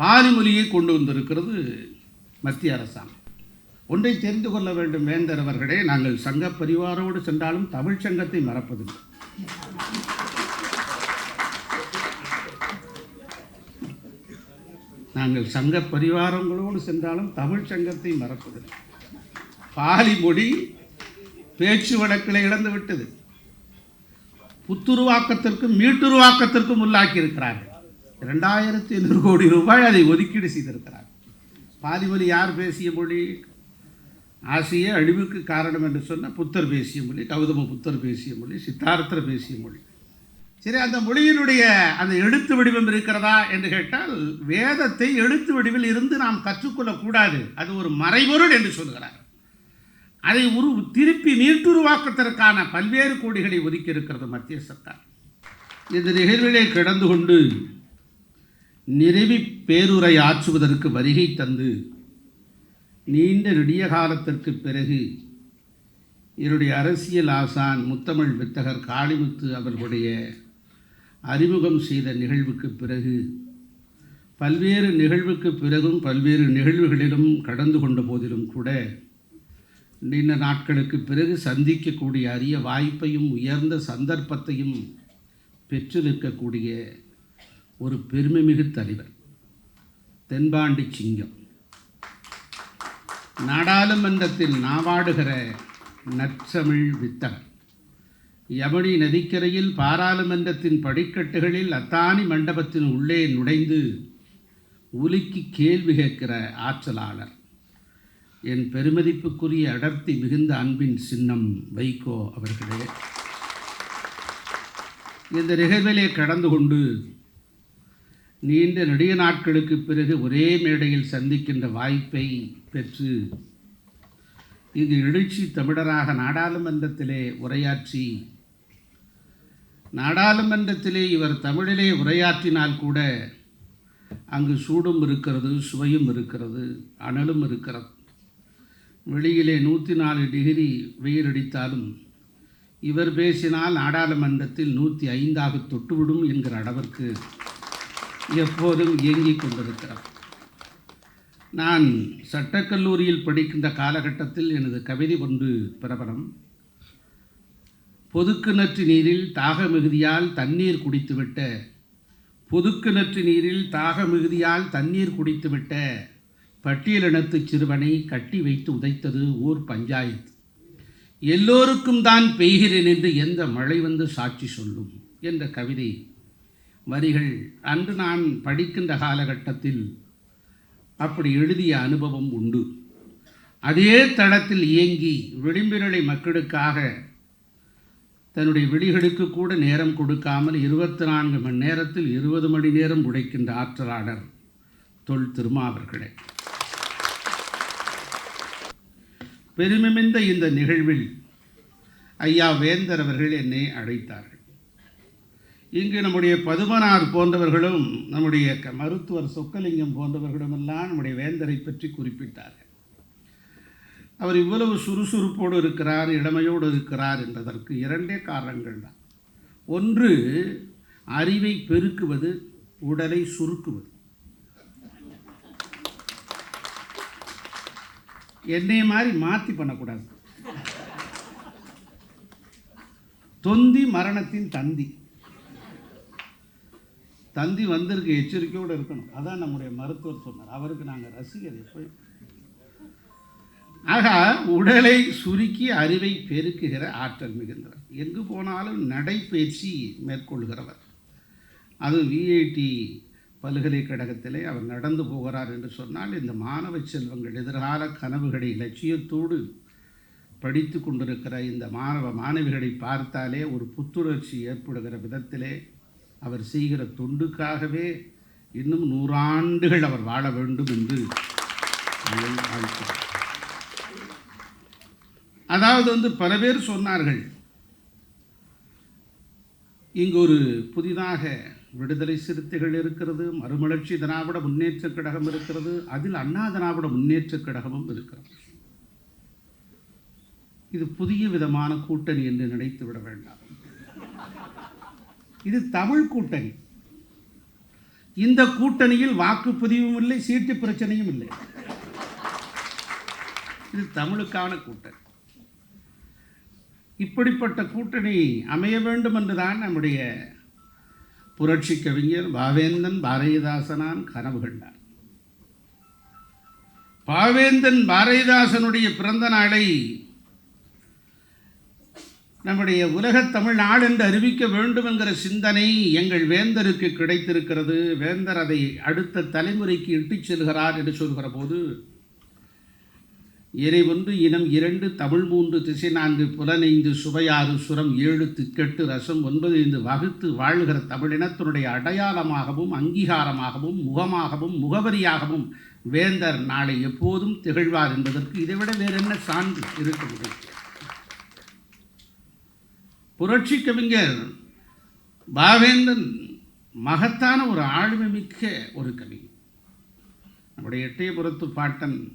Poly மொழியை கொண்டு வந்திருக்கிறது மத்திய அரசாங்கம். ஒன்றை தெரிந்து கொள்ள வேண்டும் வேந்தர் அவர்களே நாங்கள் சங்க பரிவாரோடு சென்றாலும் தமிழ் சங்கத்தை மறப்பதில்லை. நாங்கள் சங்க பரிவாரங்களோடு சென்றாலும் தமிழ் சங்கத்தை மறப்பதில்லை. பாலி மொழி பேச்சு வழக்கில் இழந்து விட்டது. புத்துருவாக்கத்திற்கும் மீட்டுருவாக்கத்திற்கும் உள்ளாக்கி இருக்கிறார்கள் இரண்டாயிரத்தி ஐநூறு கோடி ரூபாய் அதை ஒதுக்கீடு செய்திருக்கிறார். பாதிபலி மொழி யார் பேசிய மொழி? ஆசிய அழிவுக்கு காரணம் என்று சொன்ன புத்தர் பேசிய மொழி கௌதம புத்தர் பேசிய மொழி சித்தார்த்தர் பேசிய மொழி. சரி அந்த மொழியினுடைய அந்த எழுத்து வடிவம் இருக்கிறதா என்று கேட்டால் வேதத்தை எழுத்து வடிவில் இருந்து நாம் கற்றுக்கொள்ளக்கூடாது. அது ஒரு மறைபொருள் என்று சொல்கிறார். அதை உரு திருப்பி மீட்டுருவாக்கத்திற்கான பல்வேறு கோடிகளை ஒதுக்கி இருக்கிறது மத்திய சர்க்கார். இந்த நிகழ்விலே கிடந்து கொண்டு நிறைவி பேருரை ஆற்றுவதற்கு வருகை தந்து நீண்ட நெடிய காலத்திற்கு பிறகு என்னுடைய அரசியல் ஆசான் முத்தமிழ் வித்தகர் காளிமுத்து அவர்களுடைய அறிமுகம் செய்த நிகழ்வுக்கு பிறகு பல்வேறு நிகழ்வுக்கு பிறகும் பல்வேறு நிகழ்வுகளிலும் கடந்து கொண்ட போதிலும் கூட நீண்ட நாட்களுக்கு பிறகு சந்திக்கக்கூடிய அரிய வாய்ப்பையும் உயர்ந்த சந்தர்ப்பத்தையும் பெற்றிருக்கக்கூடிய ஒரு பெருமைமிகு தலைவர். தென்பாண்டி சிங்கம். நாடாளுமன்றத்தில் நாவாடுகிற நற்சமிழ் வித்தகர் யமுனி நதிக்கரையில் பாராளுமன்றத்தின் படிக்கட்டுகளில் அத்தானி மண்டபத்தின் உள்ளே நுழைந்து உலுக்கி கேள்வி கேட்கிற ஆற்றலாளர். என் பெருமதிப்புக்குரிய அடர்த்தி மிகுந்த அன்பின் சின்னம் வைகோ அவர்களே. இந்த நிகழ்விலே கடந்து கொண்டு நீண்ட நெடிய நாட்களுக்கு பிறகு ஒரே மேடையில் சந்திக்கின்ற வாய்ப்பை பெற்று இங்கு எழுச்சி தமிழராக நாடாளுமன்றத்திலே உரையாற்றி நாடாளுமன்றத்திலே இவர் தமிழிலே உரையாற்றினால் கூட அங்கு சூடும் இருக்கிறது சுவையும் இருக்கிறது அனலும் இருக்கிறது. வெளியிலே நூற்றி நாலு டிகிரி வெயில் அடித்தாலும் இவர் பேசினால் நாடாளுமன்றத்தில் நூற்றி ஐந்தாக தொட்டுவிடும் என்கிற அளவிற்கு எப்போதும் இயங்கிக் கொண்டிருக்கிறார். நான் சட்டக்கல்லூரியில் படிக்கின்ற காலகட்டத்தில் எனது கவிதை ஒன்று பிரபலம். பொதுக்கிணற்று நீரில் தாக மிகுதியால் தண்ணீர் குடித்துவிட்ட பொதுக்கிணற்று நீரில் தாக மிகுதியால் தண்ணீர் குடித்துவிட்ட பட்டியலினத்து சிறுவனை கட்டி வைத்து உதைத்தது ஊர் பஞ்சாயத்து. எல்லோருக்கும் தான் பெய்கிறேன் என்று எந்த மழை வந்து சாட்சி சொல்லும் என்ற கவிதை வரிகள் அன்று நான் படிக்கின்ற காலகட்டத்தில் அப்படி எழுதிய அனுபவம் உண்டு. அதே தளத்தில் இயங்கி விளிம்புநிலை மக்களுக்காக தன்னுடைய விழிகளுக்கு கூட நேரம் கொடுக்காமல் இருபத்தி நான்கு மணி நேரத்தில் இருபது மணி நேரம் உழைக்கின்ற ஆற்றலாளர் தொல் திருமாவர்களே. பெருமிமிந்த இந்த நிகழ்வில் ஐயா வேந்தர் அவர்கள் என்னை அழைத்தார்கள். இங்கு நம்முடைய பதுமனார் போன்றவர்களும் நம்முடைய க- மருத்துவர் சொக்கலிங்கம் போன்றவர்களும் எல்லாம் நம்முடைய வேந்தரை பற்றி குறிப்பிட்டார்கள். அவர் இவ்வளவு சுறுசுறுப்போடு இருக்கிறார் இளமையோடு இருக்கிறார் என்பதற்கு இரண்டே காரணங்கள் தான். ஒன்று அறிவை பெருக்குவது உடலை சுருக்குவது. என்னைய மாதிரி மாற்றி பண்ணக்கூடாது. தொந்தி மரணத்தின் தந்தி. தந்தி வந்திருக்கு எச்சரிக்கையோடு இருக்கணும். அதான் நம்முடைய மருத்துவர் சொன்னார். அவருக்கு நாங்கள் ரசிகர் எப்பயும். ஆக உடலை சுருக்கி அறிவை பெருக்குகிற ஆற்றல் மிகுந்தவர். எங்கு போனாலும் நடைப்பயிற்சி மேற்கொள்கிறவர் அது விஐடி பல்கலைக்கழகத்திலே அவர் நடந்து போகிறார் என்று சொன்னால் இந்த மாணவ செல்வங்கள் எதிர்கால கனவுகளை லட்சியத்தோடு படித்து கொண்டிருக்கிற இந்த மாணவ மாணவிகளை பார்த்தாலே ஒரு புத்துணர்ச்சி ஏற்படுகிற விதத்திலே அவர் செய்கிற தொண்டுக்காகவே இன்னும் நூறாண்டுகள் அவர் வாழ வேண்டும் என்று அதாவது வந்து பல பேர் சொன்னார்கள் இங்கு ஒரு புதிதாக விடுதலை சிறுத்தைகள் இருக்கிறது மறுமலர்ச்சி திராவிட முன்னேற்ற கழகம் இருக்கிறது அதில் அண்ணா திராவிட முன்னேற்ற கழகமும் இருக்கிறது. இது புதிய விதமான கூட்டணி என்று நினைத்து விட வேண்டாம். இது தமிழ் கூட்டணி. இந்த கூட்டணியில் வாக்குப்பதிவும் இல்லை சீட்டு பிரச்சனையும் இல்லை. இது தமிழுக்கான கூட்டணி. இப்படிப்பட்ட கூட்டணி அமைய வேண்டும் என்றுதான் நம்முடைய புரட்சி கவிஞர் பாவேந்தன் பாரதிதாசனான் கனவு கண்டார். பாவேந்தன் பாரதிதாசனுடைய பிறந்த நாளை நம்முடைய உலகத் தமிழ் நாடு என்று அறிவிக்க வேண்டும் என்கிற சிந்தனை எங்கள் வேந்தருக்கு கிடைத்திருக்கிறது. வேந்தர் அதை அடுத்த தலைமுறைக்கு இட்டுச் செல்கிறார் என்று சொல்கிற போது இறை ஒன்று இனம் இரண்டு தமிழ் மூன்று திசை நான்கு புலனைந்து சுவையாறு சுரம் ஏழு திக்கெட்டு ரசம் ஒன்பது ஐந்து வகுத்து வாழ்கிற தமிழினத்தினுடைய அடையாளமாகவும் அங்கீகாரமாகவும் முகமாகவும் முகவரியாகவும் வேந்தர் நாளை எப்போதும் திகழ்வார் என்பதற்கு இதைவிட வேறு என்ன சான்று இருக்க முடியும் புரட்சி கவிஞர் பாவேந்தன் மகத்தான ஒரு ஆளுமை மிக்க ஒரு கவி. நம்முடைய எட்டயபுரத்து பாட்டன்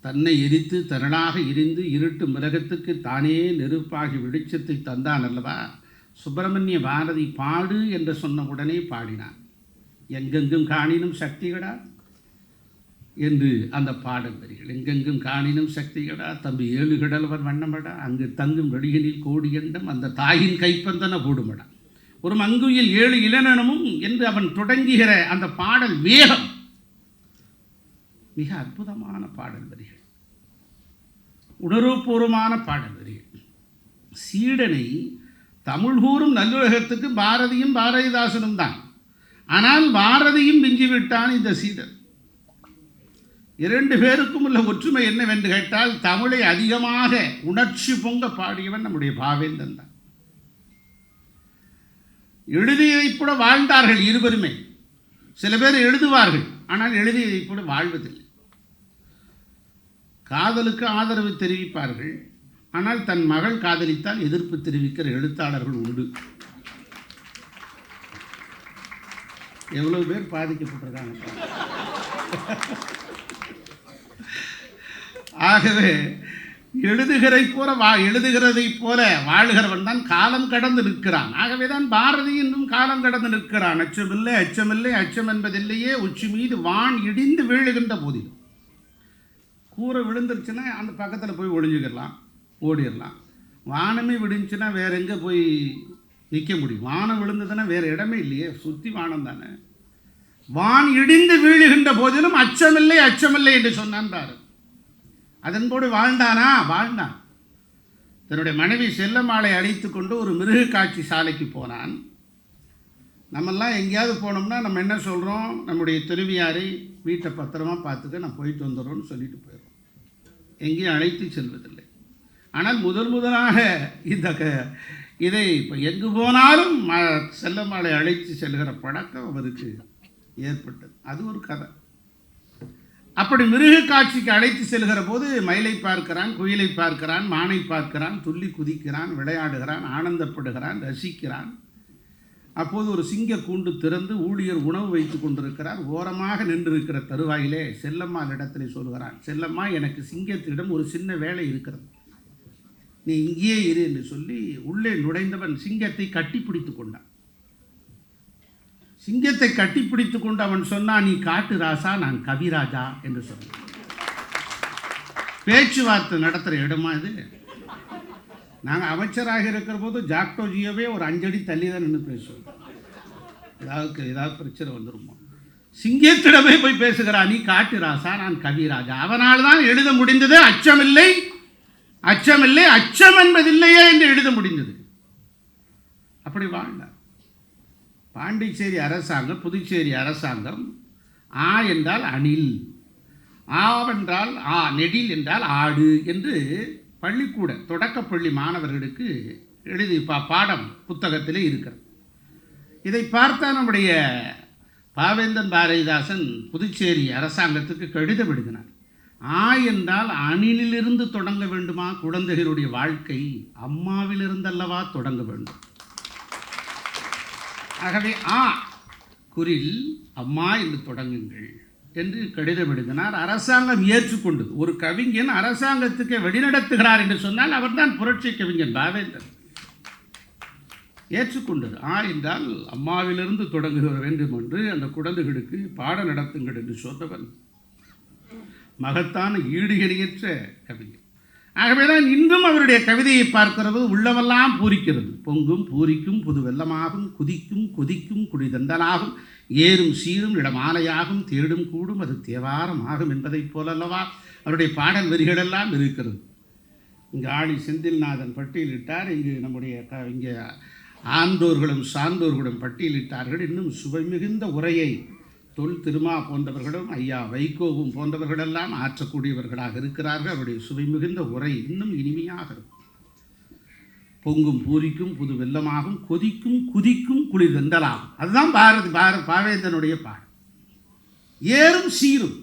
தன்னை எரித்து தரளாக எரிந்து இருட்டு மிருகத்துக்கு தானே நெருப்பாகி வெளிச்சத்தை தந்தான் அல்லவா? சுப்பிரமணிய பாரதி பாடு என்று சொன்ன உடனே பாடினான். எங்கெங்கும் காணினும் சக்திகடா என்று அந்த பாடல் வரிகள் எங்கெங்கும் காணினும் சக்திகடா தம்பி ஏழு கடல்வர் வண்ணமடா அங்கு தங்கும் வெளியினில் கோடியண்டம் அந்த தாயின் கைப்பந்தன போடுமடா. ஒரு மங்குயில் ஏழு இளநனமும் என்று அவன் தொடங்குகிற அந்த பாடல் வேகம் மிக அற்புதமான பாடல் வரிகள் உணர்வுபூர்வமான பாடல் வரிகள் சீடனை தமிழ் கூறும் நல்லுலகத்துக்கு பாரதியும் பாரதிதாசனும் தான் ஆனால் பாரதியும் மிஞ்சிவிட்டான் இந்த சீடன். இரண்டு பேருக்கும் உள்ள ஒற்றுமை என்னவென்று கேட்டால் தமிழை அதிகமாக உணர்ச்சி பொங்க பாடியவன் நம்முடைய பாவேந்தன் தான். எழுதியதை கூட வாழ்ந்தார்கள் இருவருமே. சில பேர் எழுதுவார்கள் ஆனால் எழுதியதை கூட வாழ்வதில்லை. காதலுக்கு ஆதரவு தெரிவிப்பார்கள் ஆனால் தன் மகள் காதலித்தால் எதிர்ப்பு தெரிவிக்கிற எழுத்தாளர்கள் உண்டு. எவ்வளவு பேர் பாதிக்கப்பட்டிருக்காங்க. ஆகவே எழுதுகிறை போல வா எழுதுகிறதை போல வாழ்கிறவன் தான் காலம் கடந்து நிற்கிறான். ஆகவே தான் பாரதி இன்னும் காலம் கடந்து நிற்கிறான். அச்சமில்லை அச்சமில்லை அச்சம் என்பதில்லையே உச்சி மீது வான் இடிந்து வீழுகின்ற போதிலும். கூரை விழுந்துருச்சுன்னா அந்த பக்கத்தில் போய் ஒளிஞ்சுக்கிடலாம் ஓடிடலாம். வானமே விடுஞ்சுன்னா வேற எங்கே போய் நிற்க முடியும்? வானம் விழுந்ததுன்னா வேற இடமே இல்லையே சுற்றி வானம் தானே. வான் இடிந்து வீழுகின்ற போதிலும் அச்சமில்லை அச்சமில்லை என்று சொன்னான் பாரு அதன் கூட வாழ்ந்தானா? வாழ்ந்தான். தன்னுடைய மனைவி செல்லம்மாளை அழைத்து கொண்டு ஒரு மிருக காட்சி சாலைக்கு போனான். நம்மெல்லாம் எங்கேயாவது போனோம்னா நம்ம என்ன சொல்கிறோம் நம்முடைய துறவியாரை வீட்டை பத்திரமா பார்த்துக்க நான் போயிட்டு வந்துடுறோம்னு சொல்லிட்டு போயிடுறோம். எங்கேயும் அழைத்து செல்வதில்லை. ஆனால் முதல் முதலாக இந்த க இதை இப்போ எங்கு போனாலும் ம- செல்லம்மாளை அழைத்து செல்கிற பழக்கம் அவருக்கு ஏற்பட்டது. அது ஒரு கதை. அப்படி மிருக காட்சிக்கு அழைத்து செல்கிற போது மயிலை பார்க்கிறான் குயிலை பார்க்கிறான் மானை பார்க்கிறான் துள்ளி குதிக்கிறான் விளையாடுகிறான் ஆனந்தப்படுகிறான் ரசிக்கிறான். அப்போது ஒரு சிங்க கூண்டு திறந்து ஊழியர் உணவு வைத்து கொண்டிருக்கிறார். ஓரமாக நின்றிருக்கிற தருவாயிலே செல்லம்மா இடத்திலே சொல்கிறான் செல்லம்மா எனக்கு சிங்கத்திடம் ஒரு சின்ன வேலை இருக்கிறது. நீ இங்கேயே இரு என்று சொல்லி உள்ளே நுழைந்தவன் சிங்கத்தை கட்டி பிடித்து கொண்டான். சிங்கத்தை கட்டிப்பிடித்து கொண்டு அவன் சொன்னான் நீ காட்டு ராசா நான் கவிராஜா என்று சொன்னான். பேச்சுவார்த்தை நடத்துகிற இடமா இது? நாங்கள் அமைச்சராக இருக்கிற போது ஜாக்டோஜியோவே ஒரு அஞ்சடி தள்ளி தான் நின்று பேசுவோம். ஏதாவது ஏதாவது பிரச்சனை வந்துருமோ? சிங்கத்திடமே போய் பேசுகிறா நீ காட்டு ராசா நான் கவிராஜா அவனால் தான் எழுத முடிந்தது அச்சமில்லை அச்சமில்லை அச்சம் என்பதில்லையே என்று எழுத முடிந்தது. அப்படி வாழ்ந்தார். பாண்டிச்சேரி அரசாங்கம் புதுச்சேரி அரசாங்கம் ஆ என்றால் அணில் ஆவென்றால் ஆ நெடில் என்றால் ஆடு என்று பள்ளிக்கூட தொடக்கப்பள்ளி மாணவர்களுக்கு எழுதி பா பாடம் புத்தகத்திலே இருக்கிறது. இதை பார்த்தா நம்முடைய பாவேந்தன் பாரதிதாசன் புதுச்சேரி அரசாங்கத்துக்கு கடிதம் எழுதினார். ஆ என்றால் அணிலிலிருந்து தொடங்க வேண்டுமா? குழந்தைகளுடைய வாழ்க்கை அம்மாவிலிருந்தல்லவா தொடங்க வேண்டும்? ஆகவே ஆ குரில் அம்மா என்று தொடங்குங்கள் என்று கடிதம் எழுதினார் அரசாங்கம் ஏற்றுக்கொண்டது. ஒரு கவிஞன் அரசாங்கத்துக்கு வழிநடத்துகிறார் என்று சொன்னால் அவர்தான் புரட்சி கவிஞன் பாவேந்தர். ஏற்றுக்கொண்டது. ஆ என்றால் அம்மாவிலிருந்து தொடங்குகிற வேண்டும் என்று அந்த குழந்தைகளுக்கு பாடம் நடத்துங்கள் என்று சொன்னவன் மகத்தான ஈடு கவிஞன். ஆகவேதான் இன்றும் அவருடைய கவிதையை பார்க்கிறது உள்ளவெல்லாம் பூரிக்கிறது. பொங்கும் பூரிக்கும் புது வெள்ளமாகும் குதிக்கும் கொதிக்கும் குடிதண்டலாகும் ஏறும் சீரும் இடமாலையாகும் தேடும் கூடும் அது தேவாரம் ஆகும் என்பதைப் போலல்லவா அவருடைய பாடல் வரிகளெல்லாம் இருக்கிறது. இங்கே ஆளி செந்தில்நாதன் பட்டியலிட்டார் இங்கு நம்முடைய க இங்கே ஆண்டோர்களும் சான்றோர்களும் பட்டியலிட்டார்கள். இன்னும் சுவை மிகுந்த உரையை தொல் திருமா போன்றவர்களும் ஐயா வைகோவும் போன்றவர்களெல்லாம் ஆற்றக்கூடியவர்களாக இருக்கிறார்கள். அவருடைய சுவை மிகுந்த உரை இன்னும் இனிமையாக இருக்கும். பொங்கும் பூரிக்கும் புது வெள்ளமாகும் கொதிக்கும் குதிக்கும் குளிர் வெந்தலாகும் அதுதான் பாரதி பார பாவேந்தனுடைய பாடல். ஏறும் சீரும்.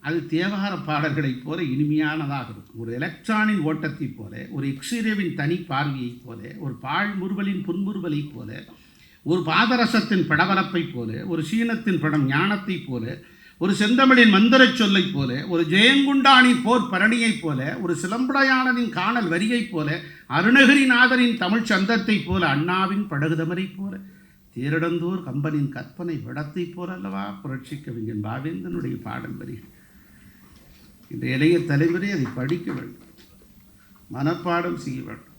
அது தேவார பாடல்களைப் போல இனிமையானதாக இருக்கும். ஒரு எலக்ட்ரானின் ஓட்டத்தைப் போல ஒரு எக்ஸ்ரேவின் தனி பார்வையைப் போல ஒரு பாழ் முறுவலின் புன்முறுவலைப் போல ஒரு பாதரசத்தின் படபரப்பைப் போல ஒரு சீனத்தின் படம் ஞானத்தைப் போல ஒரு செந்தமிழின் மந்திரச் சொல்லைப் போல ஒரு ஜெயங்குண்டானின் போர் பரணியைப் போல ஒரு சிலம்படையாளனின் காணல் வரியைப் போல அருணகிரிநாதரின் தமிழ் சந்தத்தைப் போல அண்ணாவின் படகுதமரைப் போல தேரிடந்தோர் கம்பனின் கற்பனை விடத்தைப் போல அல்லவா? புரட்சி கவிஞன் பாவேந்தனுடைய பாடல் வரிகள் இந்த இளைய தலைமுறை அதை படிக்க வேண்டும். மனப்பாடம் செய்ய வேண்டும்.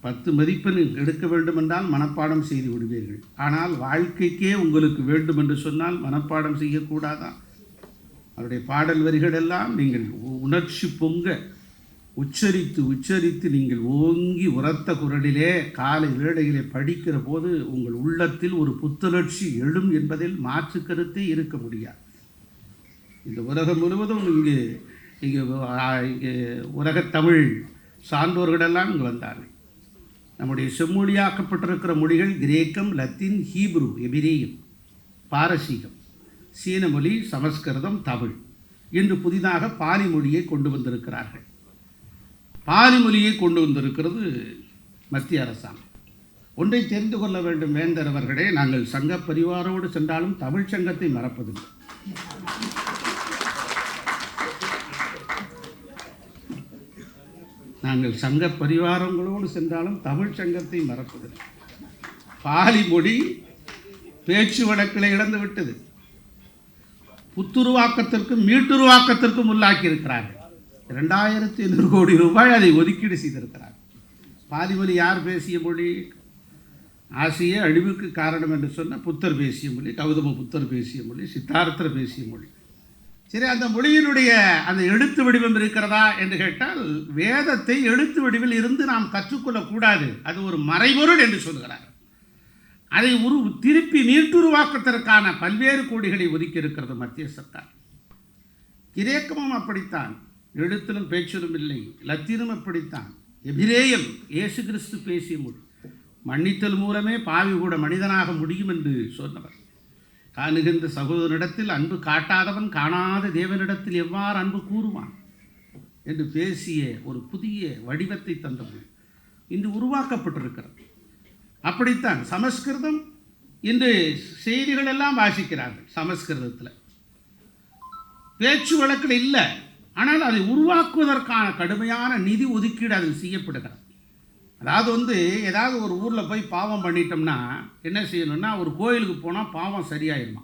பத்து மதிப்பெண் எடுக்க வேண்டும் என்றால் மனப்பாடம் செய்து விடுவீர்கள். ஆனால் வாழ்க்கைக்கே உங்களுக்கு வேண்டும் என்று சொன்னால் மனப்பாடம் செய்யக்கூடாதான் அவருடைய பாடல் வரிகள் எல்லாம் நீங்கள் உணர்ச்சி பொங்க உச்சரித்து உச்சரித்து நீங்கள் ஓங்கி உரத்த குரலிலே காலை வேளையிலே படிக்கிற போது உங்கள் உள்ளத்தில் ஒரு புத்துணர்ச்சி எழும் என்பதில் மாற்று கருத்தே இருக்க முடியாது. இந்த உலகம் முழுவதும் இங்கு இங்கு இங்கே உலகத் தமிழ் சான்றோர்களெல்லாம் இங்கு வந்தார்கள். நம்முடைய செம்மொழியாக்கப்பட்டிருக்கிற மொழிகள் கிரேக்கம் லத்தீன் ஹீப்ரு எபிரேயம் பாரசீகம் சீன மொழி சமஸ்கிருதம் தமிழ் இன்று புதிதாக பாலி மொழியை கொண்டு வந்திருக்கிறார்கள். பாலி மொழியை கொண்டு வந்திருக்கிறது மத்திய அரசாங்கம். ஒன்றை தெரிந்து கொள்ள வேண்டும் வேந்தர் அவர்களே. நாங்கள் சங்க பரிவாரோடு சென்றாலும் தமிழ் சங்கத்தை மறப்பதில்லை. நாங்கள் சங்க பரிவாரங்களோடு சென்றாலும் தமிழ் சங்கத்தை மறப்பதில்லை. பாலி மொழி பேச்சு வழக்கில் இழந்து விட்டது. புத்துருவாக்கத்திற்கும் மீட்டுருவாக்கத்திற்கும் உள்ளாக்கி இருக்கிறார்கள் இரண்டாயிரத்தி ஐநூறு கோடி ரூபாய் அதை ஒதுக்கீடு செய்திருக்கிறார் பாலி மொழி யார் பேசிய மொழி? ஆசிய அழிவுக்கு காரணம் என்று சொன்ன புத்தர் பேசிய மொழி கௌதம புத்தர் பேசிய மொழி சித்தார்த்தர் பேசிய மொழி. சரி அந்த மொழியினுடைய அந்த எழுத்து வடிவம் இருக்கிறதா என்று கேட்டால் வேதத்தை எழுத்து வடிவில் இருந்து நாம் கற்றுக்கொள்ளக்கூடாது. அது ஒரு மறைபொருள் என்று சொல்கிறார். அதை உரு திருப்பி நீட்டுருவாக்கத்திற்கான பல்வேறு கோடிகளை ஒதுக்கி இருக்கிறது மத்திய சர்க்கார். கிரேக்கமும் அப்படித்தான். எழுத்திலும் பேச்சிலும் இல்லை லத்தீனும் அப்படித்தான். எபிரேயம் இயேசு கிறிஸ்து பேசிய மொழி. மன்னித்தல் மூலமே பாவி கூட மனிதனாக முடியும் என்று சொன்னவர். காணுகின்ற சகோதரனிடத்தில் அன்பு காட்டாதவன் காணாத தேவனிடத்தில் எவ்வாறு அன்பு கூறுவான் என்று பேசிய ஒரு புதிய வடிவத்தை தந்தவன் இன்று உருவாக்கப்பட்டிருக்கிறது அப்படித்தான் சமஸ்கிருதம் இன்று செய்திகள் எல்லாம் வாசிக்கிறார்கள் சமஸ்கிருதத்தில். பேச்சு வழக்கில் இல்லை ஆனால் அதை உருவாக்குவதற்கான கடுமையான நிதி ஒதுக்கீடு அதில் செய்யப்படுகிறது. அதாவது வந்து ஏதாவது ஒரு ஊரில் போய் பாவம் பண்ணிட்டோம்னா என்ன செய்யணும்னா ஒரு கோயிலுக்கு போனால் பாவம் சரியாயிருமா?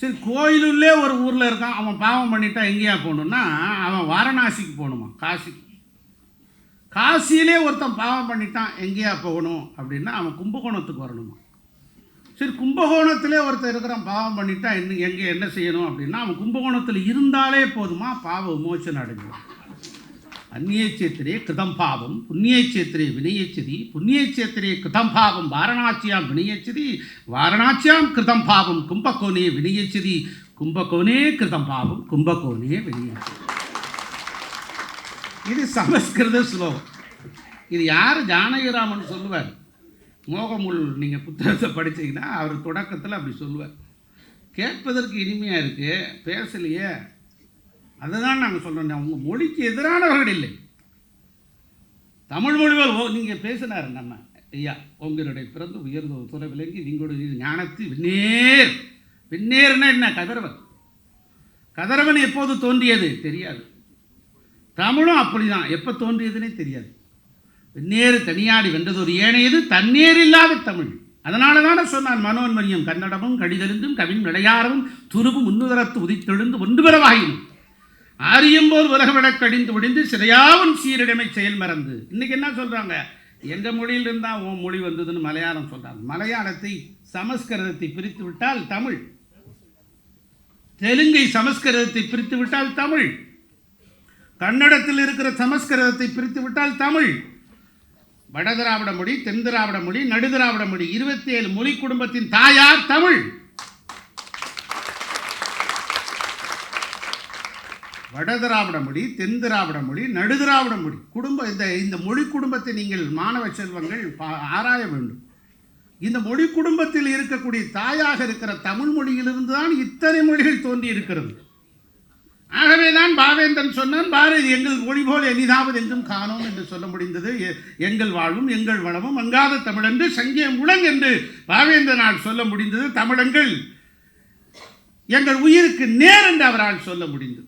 சரி கோயிலுள்ளே ஒரு ஊரில் இருக்கான் அவன் பாவம் பண்ணிட்டா எங்கேயா போகணுன்னா அவன் வாரணாசிக்கு போகணுமா காசிக்கு. காசியிலே ஒருத்தன் பாவம் பண்ணிட்டான் எங்கேயா போகணும் அப்படின்னா அவன் கும்பகோணத்துக்கு வரணுமா? சரி கும்பகோணத்திலே ஒருத்தன் இருக்கிறான் பாவம் பண்ணிட்டா என்ன எங்கே என்ன செய்யணும் அப்படின்னா அவன் கும்பகோணத்தில் இருந்தாலே போதுமா பாவ விமோச்சனை அடைஞ்சிடும். அந்நியச்சேத்திரே கிருதம் பாவம் புண்ணியச்சேத்திரே வினையச்சதி புண்ணியச்சேத்திரே கிருதம் பாவம் வாரணாசியாம் வினையச்சதி வாரணாசியாம் கிருதம் பாவம் கும்பகோணே வினயச்சதி கும்பகோணே கிருதம் பாவம் கும்பகோணே வினையச்சதி. இது சமஸ்கிருத ஸ்லோகம். இது யார் ஜானகிராமன் சொல்லுவார்? மோகமுல் நீங்கள் புத்தகத்தை படிச்சீங்கன்னா அவர் தொடக்கத்தில் அப்படி சொல்லுவார். கேட்பதற்கு இனிமையாக இருக்குது பேசலையே. அதுதான் நாங்கள் சொல்கிறோம் அவங்க மொழிக்கு எதிரானவர்கள் இல்லை. தமிழ் மொழிகள் ஓ நீங்கள் பேசினார் நம்ம ஐயா உங்களுடைய பிறந்து உயர்ந்த ஒரு துறை விலங்கி நீங்களுடைய ஞானத்து விண்ணேர் விண்ணேர்னா என்ன? கதிரவன் கதிரவன் எப்போது தோன்றியது? தெரியாது. தமிழும் அப்படிதான். எப்போ தோன்றியதுனே தெரியாது. வெந்நேறு தனியாடி வென்றது ஒரு ஏனையது தண்ணீர் இல்லாத தமிழ். அதனால தானே சொன்னான் மனோன்மரியம் கன்னடமும் கடிதெழுந்தும் கவின் விளையாறவும் துருவும் உன்னுதரத்து உதித்தெழுந்து ஒன்று பெறவாயினும். ஆரியம்போல் உலகவிட கடிந்து முடிந்து சிறையாவும் சீரிடமை செயல் மறந்து. இன்னைக்கு என்ன சொல்கிறாங்க எங்கள் மொழியில் இருந்தா உன் மொழி வந்ததுன்னு மலையாளம் சொல்கிறாங்க மலையாளத்தை சமஸ்கிருதத்தை பிரித்து விட்டால் தமிழ். தெலுங்கை சமஸ்கிருதத்தை பிரித்து விட்டால் தமிழ். கன்னடத்தில் இருக்கிற சமஸ்கிருதத்தை பிரித்து விட்டால் தமிழ். வடதிராவிட மொழி தென் திராவிட மொழி நடுதிராவிட மொழி. இருபத்தி ஏழு மொழி குடும்பத்தின் தாயார் தமிழ். வடதிராவிட மொழி தென் திராவிட மொழி நடுதிராவிட மொழி. குடும்ப இந்த இந்த மொழி குடும்பத்தை நீங்கள் மாணவ செல்வங்கள் பா- ஆராய வேண்டும். இந்த மொழி குடும்பத்தில் இருக்கக்கூடிய தாயாக இருக்கிற தமிழ் மொழியிலிருந்து தான் இத்தனை மொழிகள் தோன்றி இருக்கிறது ஆகவே தான் பாவேந்தன் சொன்னான் பாரதி எங்கள் மொழி போல் எனிதாவது என்றும் காணோம் என்று சொல்ல முடிந்தது. எ- எங்கள் வாழ்வும் எங்கள் வளமும் அங்காத தமிழென்று சங்கே உலங் என்று பாவேந்தனால் சொல்ல முடிந்தது. தமிழங்கள் எங்கள் உயிருக்கு நேர் என்று அவரால் சொல்ல முடிந்தது.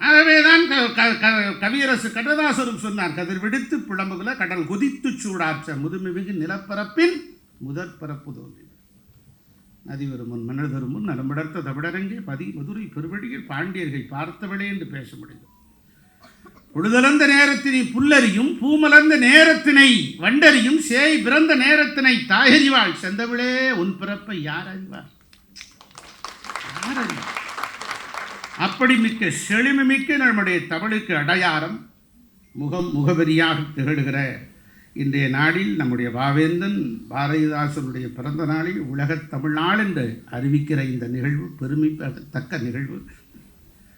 ஆகவே தான் க- க- கவியரசு கடதாசரும் சொன்னார். கதிர் விடுத்து புலம்புகள கடல் குதித்து சூடாற்ற முதுமிகு நிலப்பரப்பின் முதற் பரப்பு தோன்றி. நதி வரும் முன் மன்னர் தரும் முன் நலம்படர்த்த தமிழரங்கே பதி மதுரை பெருவழியில் பாண்டியர்கள் பார்த்தவளே என்று பேச முடியும் பொழுதலந்த நேரத்தினை புல்லறியும் பூமலர்ந்த நேரத்தினை வண்டறியும் சேய் பிறந்த நேரத்தினை தாயறிவாள் செந்தவிழே உன் பிறப்பை யார் அறிவார்? யார் அறிவார்? அப்படி மிக்க செழிமை மிக்க நம்முடைய தமிழுக்கு அடையாளம் முகம் முகவரியாக திகழ்கிற இன்றைய நாளில் நம்முடைய பாவேந்தன் பாரதிதாசனுடைய பிறந்த நாளில் உலகத் தமிழ் நாள் என்று அறிவிக்கிற இந்த நிகழ்வு பெருமைத்தக்க நிகழ்வு.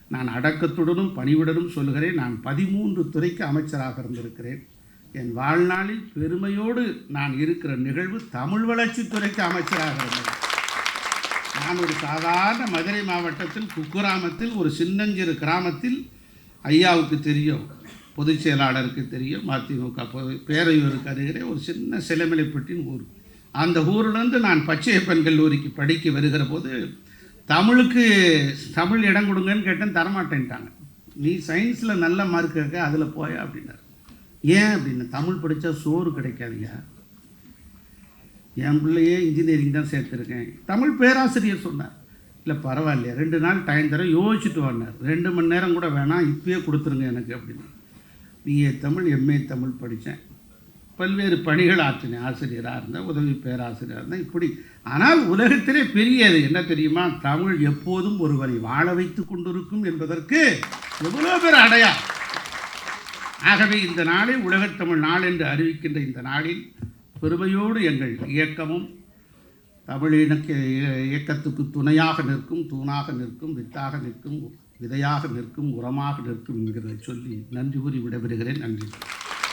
நான் அடக்கத்துடனும் பணிவுடனும் சொல்லுகிறேன். நான் பதிமூன்று துறைக்கு அமைச்சராக இருந்திருக்கிறேன். என் வாழ்நாளில் பெருமையோடு நான் இருக்கிற நிகழ்வு தமிழ் வளர்ச்சித்துறைக்கு அமைச்சராக இருந்தது. நான் ஒரு சாதாரண மதுரை மாவட்டத்தில் குக்கிராமத்தில் ஒரு சின்னஞ்சிறு கிராமத்தில் ஐயாவுக்கு தெரியும் பொதுச் செயலாளருக்கு தெரியும் மதிமுக பேரையூருக்கு அருகிலே ஒரு சின்ன சிலமலைப்பட்டின் ஊர். அந்த ஊரிலிருந்து நான் பச்சையப்பன் கல்லூரிக்கு படிக்க வருகிற போது தமிழுக்கு தமிழ் இடம் கொடுங்கன்னு கேட்டேன் தரமாட்டேன்ட்டாங்க. நீ சயின்ஸில் நல்ல மார்க் இருக்க அதில் போயா அப்படின்னாரு. ஏன்? அப்படின்னு தமிழ் படித்தா சோறு கிடைக்காதுயா என் பிள்ளையே இன்ஜினியரிங் தான் சேர்த்துருக்கேன். தமிழ் பேராசிரியர் சொன்னார். இல்லை பரவாயில்லையா ரெண்டு நாள் டைம் தர யோசிச்சுட்டு வந்தார். ரெண்டு மணி நேரம் கூட வேணாம் இப்பயே கொடுத்துருங்க எனக்கு அப்படின்னு. பிஏ தமிழ் எம்ஏ தமிழ் படித்தேன். பல்வேறு பணிகள் ஆற்றினேன் ஆசிரியராக இருந்தேன் உதவி பேராசிரியராக இருந்தேன் இப்படி. ஆனால் உலகத்திலே பெரியது என்ன தெரியுமா? தமிழ் எப்போதும் ஒருவரை வாழ வைத்து கொண்டிருக்கும் என்பதற்கு எவ்வளோ பேர் அடையா ஆகவே இந்த நாளை உலகத்தமிழ் நாள் என்று அறிவிக்கின்ற இந்த நாளில் பெருமையோடு எங்கள் இயக்கமும் தமிழினக்க இயக்கத்துக்கு துணையாக நிற்கும் தூணாக நிற்கும் வித்தாக நிற்கும் விதையாக நிற்கும் உரமாக நிற்கும் என்கிறதை சொல்லி நன்றி கூறி விடைபெறுகிறேன். நன்றி.